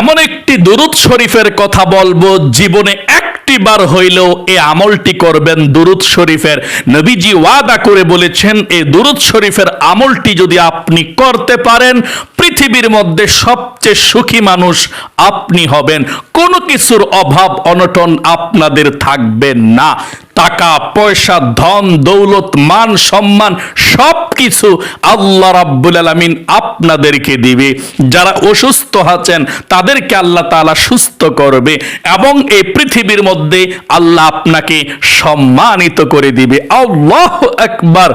এমন একটি দুরুদ শরীফের কথা বলব, জীবনে একটি বার হইলেও এ আমলটি করবেন দুরুদ শরীফের। নবীজি ওয়াদা করে বলেছেন এই দুরুদ শরীফের আমলটি যদি আপনি করতে পারেন, পৃথিবীর মধ্যে সবচেয়ে সুখী মানুষ আপনি হবেন। কোনো কিছুর অভাব, অনটন আপনাদের থাকবে না। টাকা, পয়সা, ধন, দৌলত, মান, সম্মান সব কিছু আল্লাহ রাব্বুল আলমিন আপনাদেরকে দিবে। যারা অসুস্থ আছেন, তাদেরকে আল্লাহ তালা সুস্থ করবে এবং এই পৃথিবীর মধ্যে আল্লাহ আপনাকে সম্মানিত করে দিবে। আল্লাহ একবার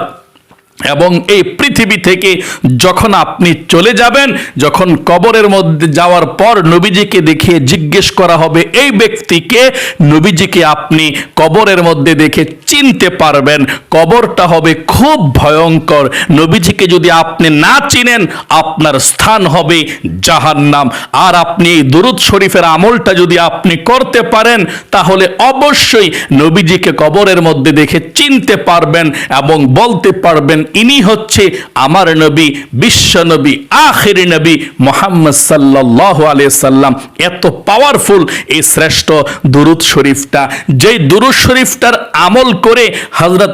এবং এই পৃথিবী থেকে যখন আপনি চলে যাবেন, যখন কবরের মধ্যে যাওয়ার পর নবীজিকে দেখিয়ে জিজ্ঞেস করা হবে, এই ব্যক্তিকে? নবীজিকে আপনি কবরের মধ্যে দেখে চিনতে পারবেন, কবরটা হবে খুব ভয়ঙ্কর। নবীজিকে যদি আপনি না চিনেন, আপনার স্থান হবে জাহান্নাম। আর আপনি এই দুরুদ শরীফের আমলটা যদি আপনি করতে পারেন, তাহলে অবশ্যই নবীজিকে কবরের মধ্যে দেখে চিনতে পারবেন এবং বলতে পারবেন ইনি হচ্ছে আমার নবী, বিশ্ব নবী, আখির নবী মোহাম্মদ সাল্লাহ সাল্লাম। এত পাওয়ারফুল এই শ্রেষ্ঠ দুরুদ শরীফটা, যেই দুরুদ শরীফটার আমল করে হজরত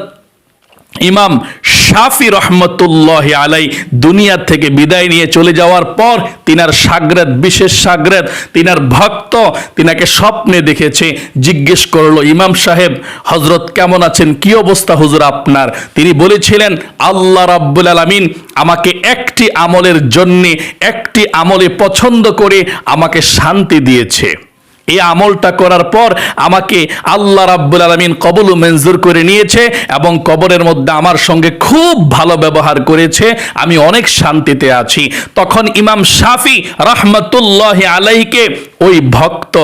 ইমাম শাফি রহমতুল্লাহ আলাই দুনিয়া থেকে বিদায় নিয়ে চলে যাওয়ার পর তিনার সাগরেদ বিশেষ সাগরেদ তিনার ভক্ত তিনাকে স্বপ্নে দেখেছে, জিজ্ঞেস করল, ইমাম সাহেব হজরত কেমন আছেন? কি অবস্থা হুজুর আপনার? তিনি বলেছিলেন, আল্লাহ রাব্বুল আলামিন আমাকে একটি আমলের জন্যে, একটি আমলে পছন্দ করে আমাকে শান্তি দিয়েছে। এই আমলটা করার পর আমাকে আল্লাহ রাব্বুল আলমিন কবল মঞ্জুর করে নিয়েছে এবং কবরের মধ্যে আমার সঙ্গে খুব ভালো ব্যবহার করেছে, আমি অনেক শান্তিতে আছি। তখন ইমাম শাফি রহমতুল্লাহ আলাইকে ওই ভক্ত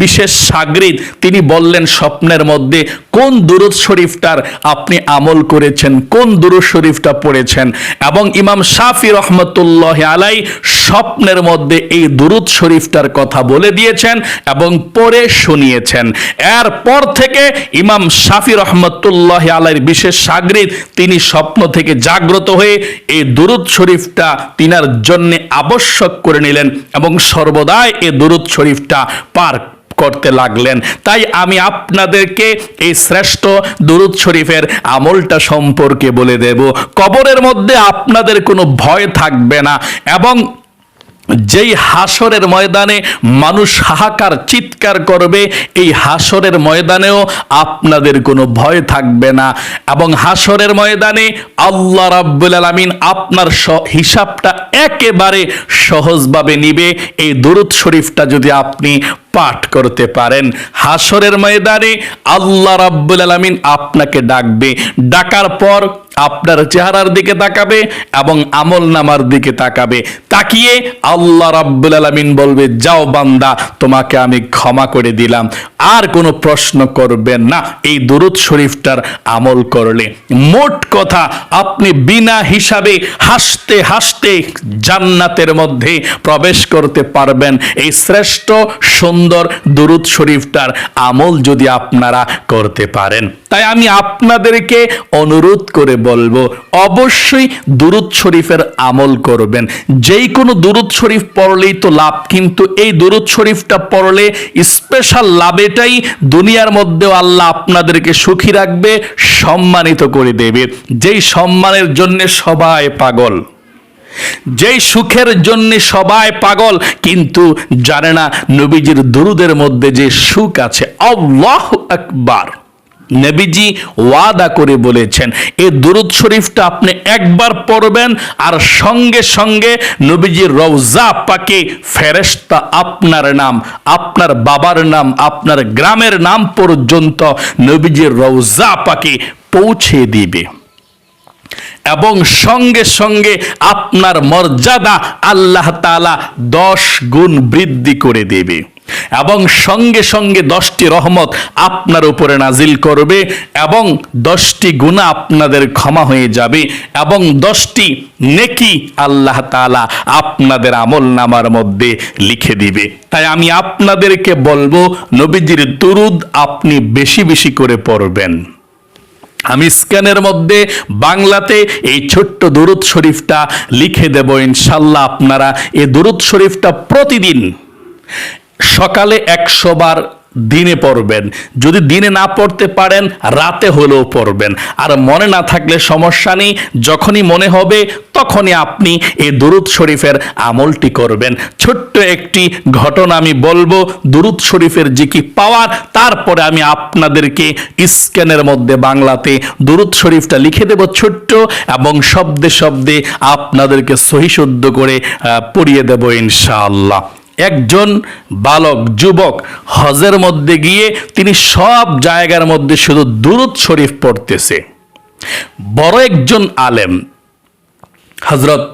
বিশেষ সাগরিদ, তিনি বললেন, স্বপ্নের মধ্যে কোন দুরুদ শরীফটার আপনি আমল করেছেন? কোন দুরুদ শরীফটা পড়েছেন? এবং ইমাম শাফি রহমতুল্লাহ আলাই স্বপ্নের মধ্যে এই দুরুদ শরীফটার কথা বলে দিয়েছেন এবং পড়ে শুনিয়েছেন। এরপর থেকে ইমাম শাফি রহমতুল্লাহ আলাইর বিশেষ সাগরিদ, তিনি স্বপ্ন থেকে জাগ্রত হয়ে এই দুরুদ শরীফটা তিনার জন্যে আবশ্যক করে নিলেন এবং সর্বদাই এই দুরুদ শরীফটা পার করতে লাগলেন। তাই আমি আপনাদেরকে এই শ্রেষ্ঠ দুরুদ শরীফের আমলটা সম্পর্কে বলে দেব। কবরের মধ্যে আপনাদের কোনো ভয় থাকবে না এবং যেই হাসরের ময়দানে মানুষ হাহাকার, চিৎকার করবে, এই হাসরের ময়দানেও আপনাদের কোনো ভয় থাকবে না। এবং হাসরের ময়দানে আল্লাহ রাব্বুল আলামিন আপনার হিসাবটা একেবারে সহজভাবে নিবে। এই দরুদ শরীফটা যদি আপনি পাঠ করতে পারেন। হাসরের ময়দানে আল্লাহ রাব্বুল আলামিন আপনাকে ডাকবে। ডাকার পর আপনার চেহারার দিকে তাকাবে এবং আমল নামার দিকে তাকাবে। তাকিয়ে আল্লাহ রাব্বুল আলামিন বলবে, যাও বান্দা, তোমাকে আমি ক্ষমা করে দিলাম। আর কোনো প্রশ্ন করবেন না। এই দুরুদ শরীফটার আমল করলে। মোট কথা, আপনি বিনা হিসাবে হাসতে হাসতে জান্নাতের মধ্যে প্রবেশ করতে পারবেন। এই শ্রেষ্ঠ সুন্দর দুরুদ শরীফটার আমল যদি আপনারা করতে পারেন। তাই আমি আপনাদেরকে অনুরোধ করে বলব, অবশ্যই দুরুদ শরীফের আমল করবেন। যেই কোনো দুরুদ শরীফ পড়লেই তো লাভ, কিন্তু এই দুরুদ শরীফটা পড়লে স্পেশাল লাভ এটাই দুনিয়ার মধ্যেও আল্লাহ আপনাদেরকে সুখী রাখবে, সম্মানিত করে দেবে। যেই সম্মানের জন্য সবাই পাগল, যেই সুখের জন্য সবাই পাগল, কিন্তু জানে না নবীজির দুরুদের মধ্যে যে সুখ আছে, আল্লাহ আকবার। নবীজি ওয়াদা করে বলেছেন এই দুরুদ শরীফটা আপনি একবার পড়বেন আর সঙ্গে সঙ্গে নবীজির রওজা পাকে ফেরেশতা আপনার নাম, আপনার বাবার নাম, আপনার গ্রামের নাম পর্যন্ত নবীজির রওজা পাকে পৌঁছে দিবে। এবং সঙ্গে সঙ্গে আপনার মর্যাদা আল্লাহ তাআলা দশ গুণ বৃদ্ধি করে দেবে। এবং সঙ্গে সঙ্গে দশটি রহমত আপনার উপরে নাজিল করবে এবং দশটি গুণা আপনাদের ক্ষমা হয়ে যাবে এবং দশটি নেকি আল্লাহ তাআলা আপনাদের আমল নামার মধ্যে লিখে দিবে। তাই আমি আপনাদেরকে বলব, নবীজির দুরুদ আপনি বেশি বেশি করে পড়বেন। আমি স্ক্যানের মধ্যে বাংলাতে এই ছোট্ট দুরুদ শরীফটা লিখে দেব ইনশাল্লাহ আপনারা। এই দুরুদ শরীফটা প্রতিদিন সকালে একশো বার দিনে পড়বেন। যদি দিনে না পড়তে পারেন, রাতে হলেও পড়বেন। আর মনে না থাকলে সমস্যা নেই, যখনই মনে হবে তখনই আপনি এই দুরুদ শরীফের আমলটি করবেন। ছোট্ট একটি ঘটনা আমি বলব, দুরুদ শরীফের যে কি পাওয়ার, তারপরে আমি আপনাদেরকে স্ক্যানের মধ্যে বাংলাতে দুরুদ শরীফটা লিখে দেব ছোট্ট এবং শব্দে শব্দে আপনাদেরকে সহিশুদ্ধ করে পড়িয়ে দেব ইনশাআল্লাহ। একজন বালক, যুবক, হজের মধ্যে গিয়ে তিনি সব জায়গার মধ্যে শুধু দুরুদ শরীফ পড়তেছে। বড় একজন আলেম হজরত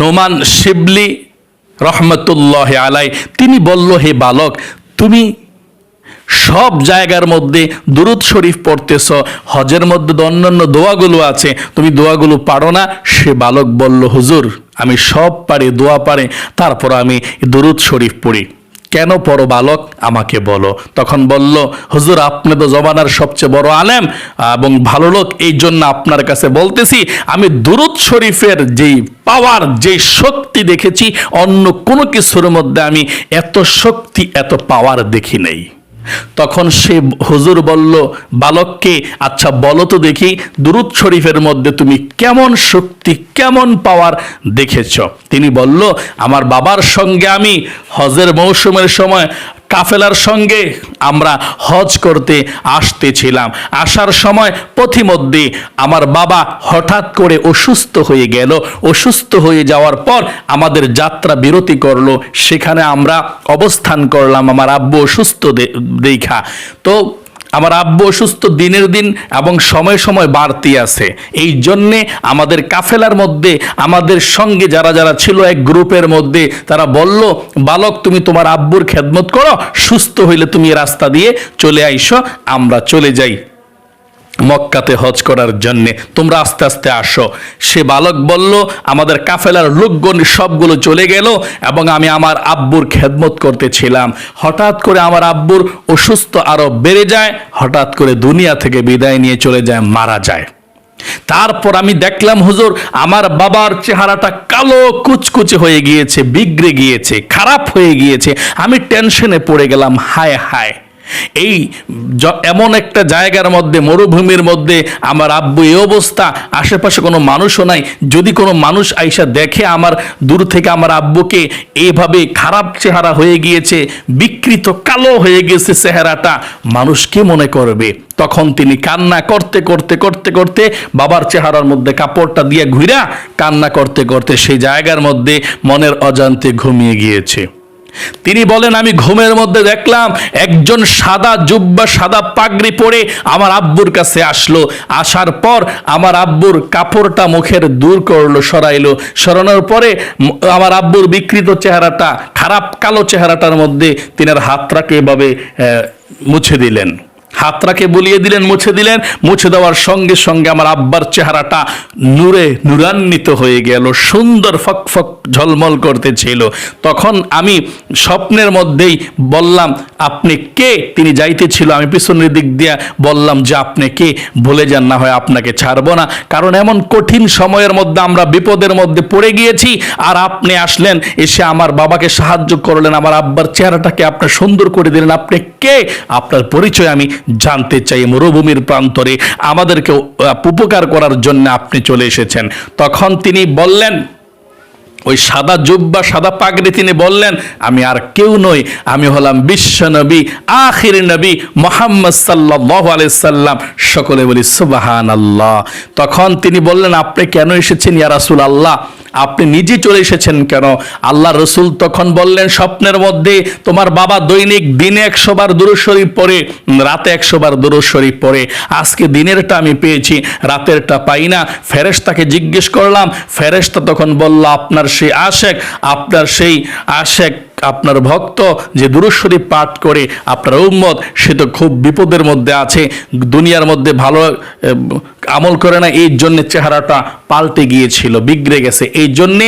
নোমান শিবলি রহমতুল্লাহ আলাই, তিনি বলল, হে বালক, তুমি সব জায়গার মধ্যে দুরুদ শরীফ পড়তেছ, হজের মধ্যে অন্যান্য দোয়াগুলো আছে, তুমি দোয়াগুলো পারো না? সে বালক বলল, হুজুর আমি সব পারি, দোয়া পারে, তারপর আমি দুরুদ শরীফ পড়ি। কেন পড়ো বালক? আমাকে বলো। তখন বলল, হুজুর, আপনি তো জবানার সবচেয়ে বড় আলেম এবং ভালো লোক। এই জন্য আপনার কাছে বলতেছি, আমি দুরুদ শরীফের যেই পাওয়ার যে শক্তি দেখেছি, অন্য কোনো কিছুর মধ্যে আমি এত শক্তি, এত পাওয়ার দেখি নেই। তখন সে হুজুর বলল, বালককে আচ্ছা বলো তো দেখি দুরুদ শরীফের মধ্যে তুমি কেমন শক্তি, কেমন পাওয়ার দেখেছ? তিনি বলল, আমার বাবার সঙ্গে আমি হজের মৌসুমের সময় কাফেলার সঙ্গে আমরা হজ করতে আসতেছিলাম। আসার সময় পথিমধ্যে আমার বাবা হঠাৎ করে অসুস্থ হয়ে গেল। অসুস্থ হয়ে যাওয়ার পর আমাদের যাত্রা বিরতি করল। সেখানে আমরা অবস্থান করলাম আমার আব্বু অসুস্থ দেখা। তো আমার আব্বু অসুস্থ দিনের দিন এবং সময় সময় বাড়তি আছে। এই জন্যে আমাদের কাফেলার মধ্যে, আমাদের সঙ্গে যারা যারা ছিল এক গ্রুপের মধ্যে, তারা বলল, বালক, তুমি তোমার আব্বুর খেদমত করো, সুস্থ হইলে তুমি রাস্তা দিয়ে চলে আইসো, আমরা চলে যাই। মক্কাতে হজ করার জন্যে। তোমরা আস্তে আস্তে আসো। সে বালক বলল, আমাদের কাফেলার লোকগণ সবগুলো চলে গেল এবং আমি আমার আব্বুর খেদমত করতেছিলাম। হঠাৎ করে আমার আব্বুর অসুস্থ আরও বেড়ে যায়, হঠাৎ করে দুনিয়া থেকে বিদায় নিয়ে চলে যায়, মারা যায়। তারপর আমি দেখলাম, হুজুর, আমার বাবার চেহারাটা কালো, কুচকুচে হয়ে গিয়েছে, বিগড়ে গিয়েছে, খারাপ হয়ে গিয়েছে। আমি টেনশনে পড়ে গেলাম, হায় হায়। এই এমন একটা জায়গার মধ্যে, মরুভূমির মধ্যে আমার আব্বু এই অবস্থা, আশেপাশে কোনো মানুষও নাই। যদি কোনো মানুষ আইসা দেখে আমার, দূর থেকে আমার আব্বুকে এইভাবে খারাপ চেহারা হয়ে গিয়েছে, বিকৃত কালো হয়ে গেছে চেহারাটা, মানুষ কি মনে করবে? তখন তিনি কান্না করতে করতে করতে করতে বাবার চেহারার মধ্যে কাপড়টা দিয়ে ঘুরা কান্না করতে করতে সেই জায়গার মধ্যে মনের অজান্তে ঘুমিয়ে গিয়েছে। তিনি বলেন, আমি ঘুমের মধ্যে দেখলাম একজন সাদা জুব্বা, সাদা পাগড়ি পরে আমার আব্বুর কাছে আসলো। আসার পর আমার আব্বুর কাপড়টা মুখের দূর করল, সরাইলো। সরানোর পরে আমার আব্বুর বিকৃত চেহারাটা, খারাপ কালো চেহারাটার মধ্যে তিনার হাতটাকে এভাবে মুছে দিলেন। হাতটাকে বলিয়ে দিলেন, মুছে দিলেন। মুছে দেওয়ার সঙ্গে সঙ্গে আমার আব্বার চেহারাটা নূরে নূরান্বিত হয়ে গেল, সুন্দর ফক ফক ঝলমল করতেছিল। তখন আমি স্বপ্নের মধ্যেই বললাম, আপনি কে? তিনি যাইতেছিল, আমি পিছনের দিক দিয়া বললাম, যে আপনি কে? ভুলে যান, না হয় আপনাকে ছাড়বো না। কারণ এমন কঠিন সময়ের মধ্যে আমরা বিপদের মধ্যে পড়ে গিয়েছি, আর আপনি আসলেন, এসে আমার বাবাকে সাহায্য করলেন, আমার আব্বার চেহারাটাকে আপনার সুন্দর করে দিলেন। আপনি কে? আপনার পরিচয় আমি জানতে চাই মরুভূমির প্রান্তরে আমাদেরকে উপকার করার জন্য আপনি চলে এসেছেন। তখন তিনি বললেন ওই সাদা জুব্বা, সাদা পাগড়ি তিনি বললেন, আমি আর কেউ নই, আমি হলাম বিশ্ব নবী, আখির নবী মোহাম্মদ সাল্লাহ সাল্লাম। সকলে বলি সুবাহান আল্লাহ তখন তিনি বললেন, আপনি কেন এসেছেন ইয়া রাসূল আল্লাহ আপনি নিজে চলে এসেছেন কেন? আল্লাহ রসুল তখন বললেন, স্বপ্নের মধ্যে তোমার বাবা দৈনিক দিনে একশো বার দুরুদ শরীফ পড়ে, রাতে একশো বার দুরুদ শরীফ পড়ে। আজকে দিনেরটা আমি পেয়েছি, রাতেরটা পাই না। ফেরেশতাকে জিজ্ঞেস করলাম, ফেরেশতা তখন বলল, আপনার সেই আশেক, আপনার সেই আশেক, আপনার ভক্ত যে দুরুদ শরীফ পাঠ করে আপনার উম্মত, সে তো খুব বিপদের মধ্যে আছে, দুনিয়ার মধ্যে ভালো আমল করে না, এই জন্য চেহারাটা পাল্টে গিয়েছিল, বিগড়ে গেছে, এই জন্যে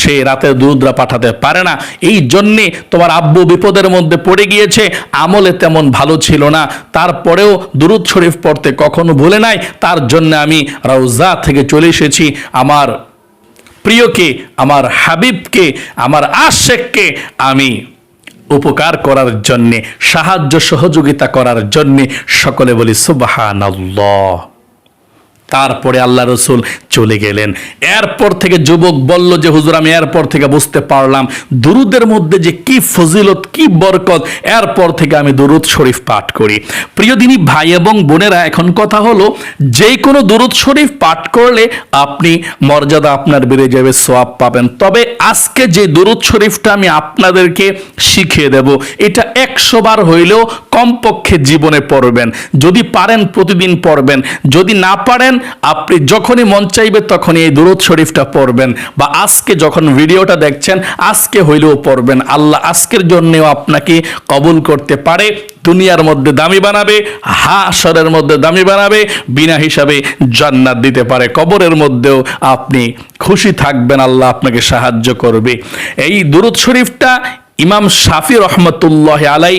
সে রাতের দুরুদ্রা পাঠাতে পারে না, এই জন্যে তোমার আব্বু বিপদের মধ্যে পড়ে গিয়েছে, আমলে তেমন ভালো ছিল না, তারপরেও দুরুদ শরীফ পড়তে কখনো ভুলে নাই, তার জন্য আমি রাউজা থেকে চলে এসেছি, আমার প্রিয়কে, আমার হাবিবকে, আমার আশেককে আমি উপকার করার জন্যে, সাহায্য সহযোগিতা করার জন্যে সকলে বলি সুবাহান তারপরে আল্লাহ রসুল চলে গেলেন। এরপর থেকে যুবক বলল যে, হুজুর, আমি এরপর থেকে বুঝতে পারলাম দুরুদের মধ্যে যে কি ফজিলত, কি বরকত। এরপর থেকে আমি দুরুদ শরীফ পাঠ করি। প্রিয় দিনী ভাই এবং বোনেরা, এখন কথা হলো, যে কোনো দুরুদ শরীফ পাঠ করলে আপনি মর্যাদা আপনার বেড়ে যাবে সোয়াব পাবেন। তবে আজকে যে দুরুদ শরীফটা আমি আপনাদেরকে শিখিয়ে দেব, এটা একশো বার হইলেও কমপক্ষে জীবনে পড়বেন। যদি পারেন, প্রতিদিন পড়বেন। যদি না পারেন আপনি যখনই মন চাইবে তখনই এই দুরুদ শরীফটা পড়বেন বা আজকে যখন ভিডিওটা দেখছেন, আজকে হইলেও পড়বেন। আল্লাহ আজকের জন্যেও আপনাকে কবুল করতে পারে, দুনিয়ার মধ্যে দামি বানাবে হাসরের মধ্যে দামি বানাবে, বিনা হিসাবে জান্নাত দিতে পারে। কবরের মধ্যেও আপনি খুশি থাকবেন, আল্লাহ আপনাকে সাহায্য করবে। এই দুরুদ শরীফটা ইমাম শাফি রহমতুল্লাহ আলাই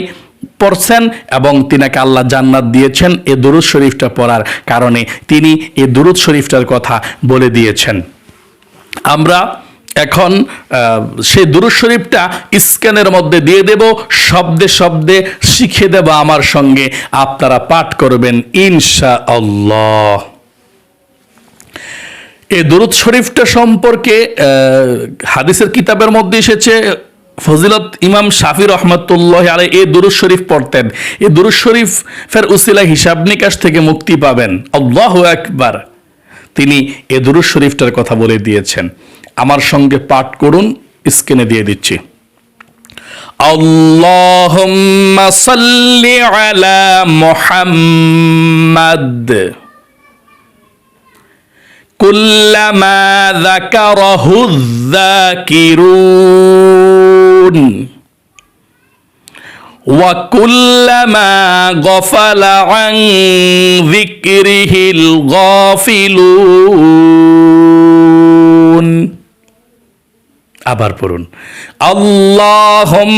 পড়ছেন এবং তিনাকে আল্লাহ জান্নাত দিয়েছেন এ দুরুদ শরীফটা পড়ার কারণে তিনি এ দুরুদ শরীফটার কথা বলে দিয়েছেন। আমরা এখন সেই দুরুদ শরীফটা স্ক্যানের মধ্যে দিয়ে দেব, শব্দে শব্দে শিখে দেব আমার সঙ্গে। আপনারা পাঠ করবেন ইনশা আল্লাহ এই দুরুদ শরীফটা সম্পর্কে হাদিসের কিতাবের মধ্যে এসেছে ফজিলত ইমাম শাফি রহমতুল্লাহ আলাই এই দুরুদ শরীফ পড়তেন এই দুরুদ শরীফ ফের উসিলা হিসাব নিকাশ থেকে মুক্তি পাবেন আল্লাহ একবার তিনি এ দুরুদ শরীফটার কথা বলে দিয়েছেন আমার সঙ্গে পাঠ করুন স্ক্রিনে দিয়ে দিচ্ছি আল্লাহুম্মা সাল্লি আলা মুহাম্মাদ كلما ذكره الذاكرون وكلما غفل عن ذكره الغافلون আবার পড়ুন আল্লাহুম্মা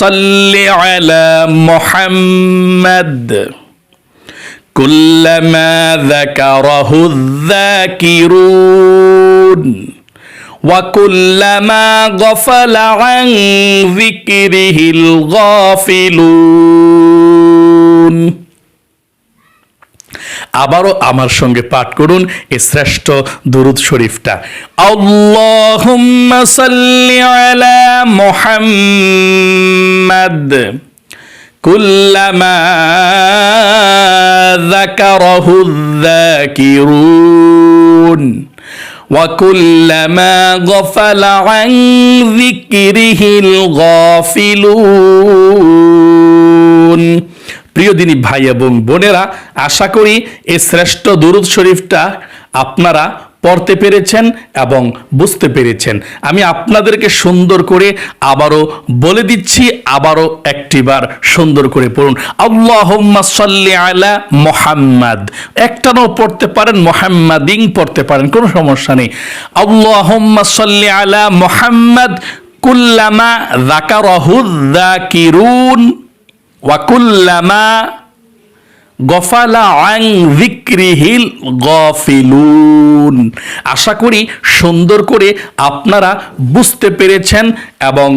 সাল্লি আলা মুহাম্মাদ كلما ذكره الذاكرون وكلما غفل عن ذكره الغافلون আবারও আমার সঙ্গে পাঠ করুন এই শ্রেষ্ঠ দুরুদ শরীফটা আল্লাহুম্মা সাল্লি আলা মুহাম্মাদ كلما ذكره الذاكرون وكلما غفل عن ذكره الغافلون প্রিয় দিনী ভাই এবং বোনেরা আশা করি এই শ্রেষ্ঠ দুরুদ শরীফটা আপনারা পড়তে পেরেছেন এবং বুঝতে পেরেছেন। আমি আপনাদেরকে সুন্দর করে আবারও বলে দিচ্ছি, আবারও একটিবার সুন্দর করে পড়ুন। আল্লাহুম্মা সাল্লি আলা মোহাম্মদ। একটাও পড়তে পারেন মোহাম্মদিং পড়তে পারেন, কোনো সমস্যা নেই। আল্লাহুম্মা সাল্লি আলা মোহাম্মদ কুল্লামা যাকারাহু যাকিরুন ওয়া কুল্লামা গফালা আং গফিলুন। আশা করি সুন্দর করে আপনারা বুঝতে পেরেছেন এবং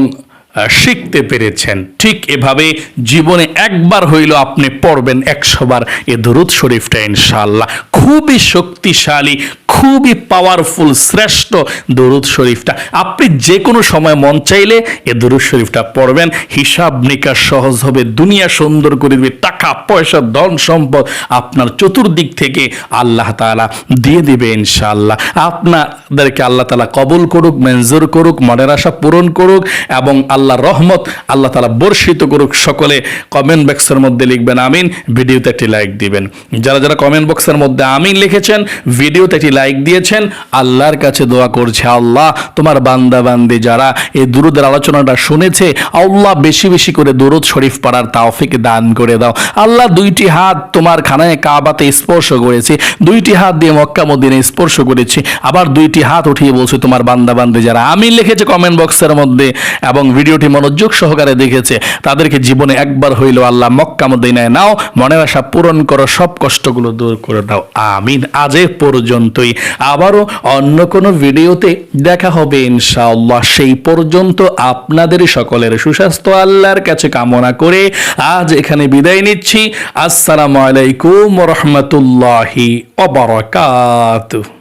শিখতে পেরেছেন। ঠিক এভাবে জীবনে একবার হইল আপনি পড়বেন একশোবার এ দরুদ শরীফটা ইনশাআল্লাহ। খুবই শক্তিশালী, খুবই পাওয়ারফুল শ্রেষ্ঠ দরুদ শরীফটা। আপনি যে কোনো সময় মন চাইলে এ দরুদ শরীফটা পড়বেন। হিসাব নিকাশ সহজ হবে, দুনিয়া সুন্দর করে দিবে, টাকা, পয়সা, ধন সম্পদ আপনার চতুর্দিক থেকে আল্লাহ তালা দিয়ে দিবে ইনশাআল্লাহ। আপনাদেরকে আল্লাহ তালা কবুল করুক, মঞ্জুর করুক, মনের আশা পূরণ করুক এবং আল্লাহ রহমত আল্লাহ তাআলা বর্ষিত করুক সকলে কমেন্ট বক্সের মধ্যে লিখবেন আমিন, ভিডিওতে একটি লাইক দিবেন। যারা যারা কমেন্ট বক্সের মধ্যে আমিন লিখেছেন, ভিডিওতে একটি লাইক দিয়েছেন, আল্লাহর কাছে দোয়া করছে, আল্লাহ তোমার বান্দা বান্দি যারা এই দুরুদের আলোচনাটা শুনেছে, আল্লাহ বেশি বেশি করে দুরুদ শরীফ পড়ার তাওফিক দান করে দাও। আল্লাহ দুইটি হাত তোমার খানায় কাবাতে স্পর্শ করেছে, দুইটি হাত দিয়ে মক্কা মদিনে স্পর্শ করেছে, আবার দুইটি হাত উঠিয়ে বলছে তোমার বান্দা বান্দি যারা। আমিন লিখেছে কমেন্ট বক্সের মধ্যে এবং ভিডিওটি মনোযোগ সহকারে দেখেছে। তাদেরকে জীবনে একবার হইলেও আল্লাহ মক্কা মদিনায় নাও, মনের আশা পূরণ করো, সব কষ্টগুলো দূর করে দাও। আমিন। আজ পর্যন্তই। আবারও অন্য কোনো ভিডিওতে দেখা হবে ইনশাআল্লাহ। সেই পর্যন্ত আপনাদের সকলের সুস্বাস্থ্য, আল্লাহর কাছে কামনা করে আজ এখানে বিদায় নিচ্ছি। আসসালামু আলাইকুম রহমতুল্লাহি অবরাকাতুহ